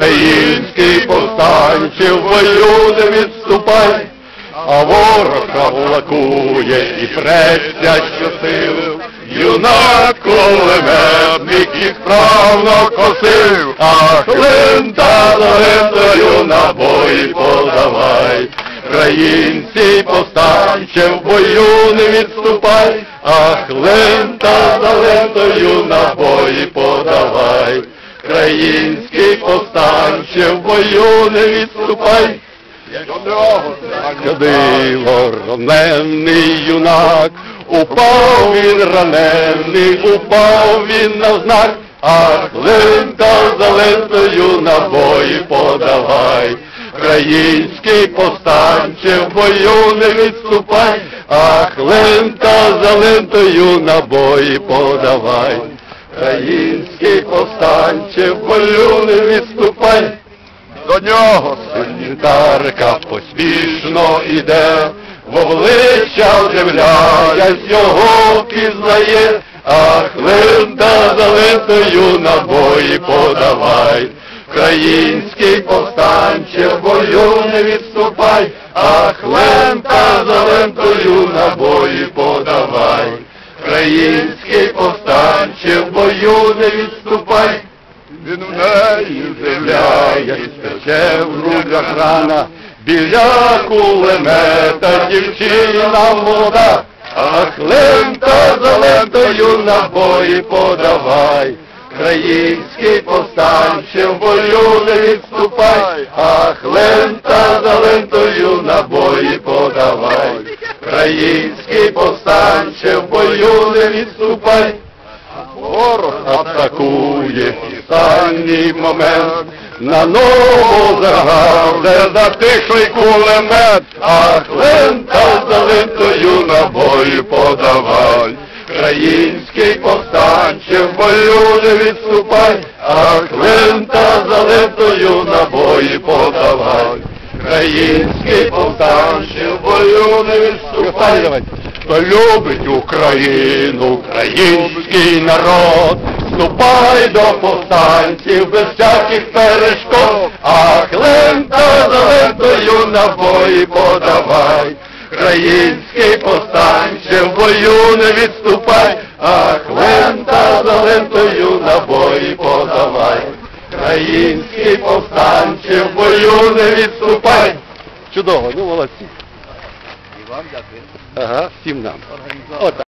Український повстанче бою не відступай, а ворог лакує і преться щосил. Юнак кулеметник їх правно косив, а клинта лентою набої подавай. Українці повстанче в бою не відступай, а за лентою набої подавай. Український повстанче в бою не відступай. Ходило ранений юнак, упав він ранений, упав він навзнак, а лента за лентою набої подавай. Український повстанче в бою не відступай, а лента за лентою набої подавай. Український повстанче в бою не відступай. До нього санітарка поспішно іде, в обличчя вдивляясь, його пізнає, а лента за лентою набої подавай. Український повстанче в бою не відступай, а лента за лентою набої подавай. Український в не відступай. Він у неї з'являється, тече в грудях рана, біля кулемета дівчина молода, ах лента за лентою набої подавай. Український повстанче в бою не відступай, ах лента за лентою набої подавай. Український повстанче в бою не відступай. Ворог атакує в останній момент, на нову загаде затихлий кулемет, ах лента за лентою набої подавай. Український повстанче в бою не відступай, ах лента за лентою набої подавай. Український повстанче в бою не відступай. Хто любить Україну, український народ, вступай до повстанців без всяких перешкод, ах лента за лентою набої подавай. Український повстанче в бою не відступай, ах лента за лентою набої подавай. Український повстанче в бою не відступай. Чудово, ну молодці. Вам дякую. Ага, всім нам.